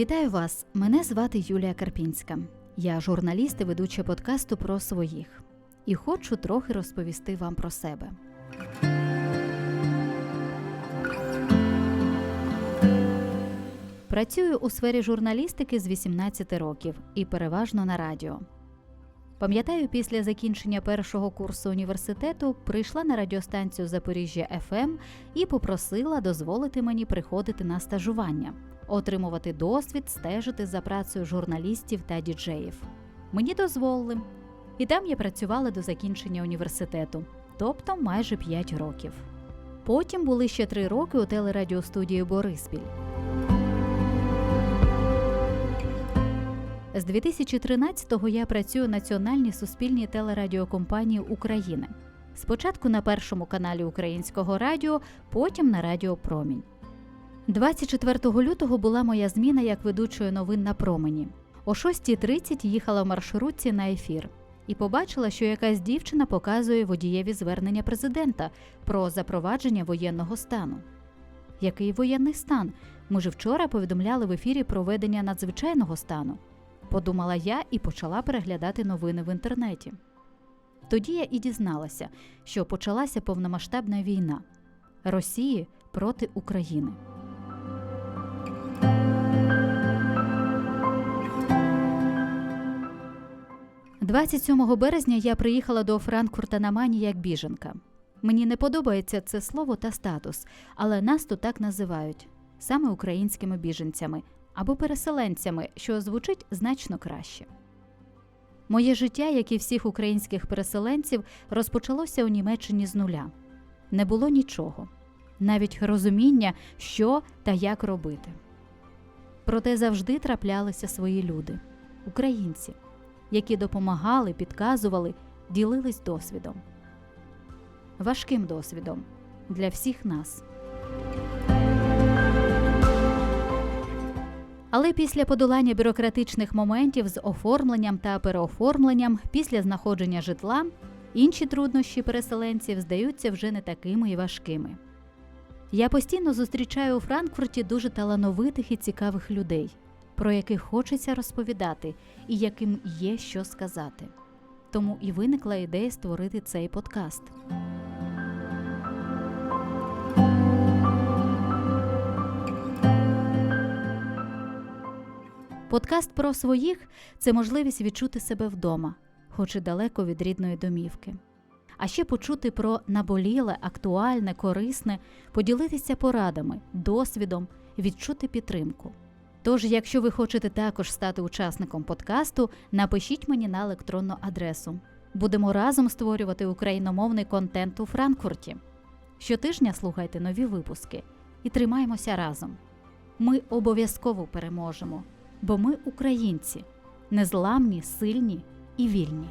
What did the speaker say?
Вітаю вас! Мене звати Юлія Карпінська. Я журналіст і ведуча подкасту про своїх. І хочу трохи розповісти вам про себе. Працюю у сфері журналістики з 18 років і переважно на радіо. Пам'ятаю, після закінчення першого курсу університету прийшла на радіостанцію Запоріжжя ФМ і попросила дозволити мені приходити на стажування, отримувати досвід, стежити за працею журналістів та діджеїв. Мені дозволили, і там я працювала до закінчення університету, тобто майже 5 років. Потім були ще три роки у телерадіостудії Бориспіль. З 2013-го я працюю у Національній суспільній телерадіокомпанії України. Спочатку на першому каналі Українського радіо, потім на Радіо Промінь. 24 лютого була моя зміна як ведучої новин на промені. О 6.30 їхала в маршрутці на ефір і побачила, що якась дівчина показує водієві звернення президента про запровадження воєнного стану. Який воєнний стан? Ми ж вчора повідомляли в ефірі про введення надзвичайного стану. Подумала я і почала переглядати новини в інтернеті. Тоді я і дізналася, що почалася повномасштабна війна Росії проти України. – 27 березня я приїхала до Франкфурта на Мані як біженка. Мені не подобається це слово та статус, але нас тут так називають саме українськими біженцями або переселенцями, що звучить значно краще. Моє життя, як і всіх українських переселенців, розпочалося у Німеччині з нуля. Не було нічого, навіть розуміння, що та як робити. Проте завжди траплялися свої люди, українці, які допомагали, підказували, ділились досвідом. Важким досвідом для всіх нас. Але після подолання бюрократичних моментів з оформленням та переоформленням, після знаходження житла, інші труднощі переселенців здаються вже не такими й важкими. Я постійно зустрічаю у Франкфурті дуже талановитих і цікавих людей, про яких хочеться розповідати і яким є що сказати. Тому і виникла ідея створити цей подкаст. Подкаст про своїх це можливість відчути себе вдома, хоч і далеко від рідної домівки. А ще почути про наболіле, актуальне, корисне, поділитися порадами, досвідом, відчути підтримку. Тож, якщо ви хочете також стати учасником подкасту, напишіть мені на електронну адресу. Будемо разом створювати україномовний контент у Франкфурті. Щотижня слухайте нові випуски і тримаємося разом. Ми обов'язково переможемо бо ми українці, незламні, сильні і вільні.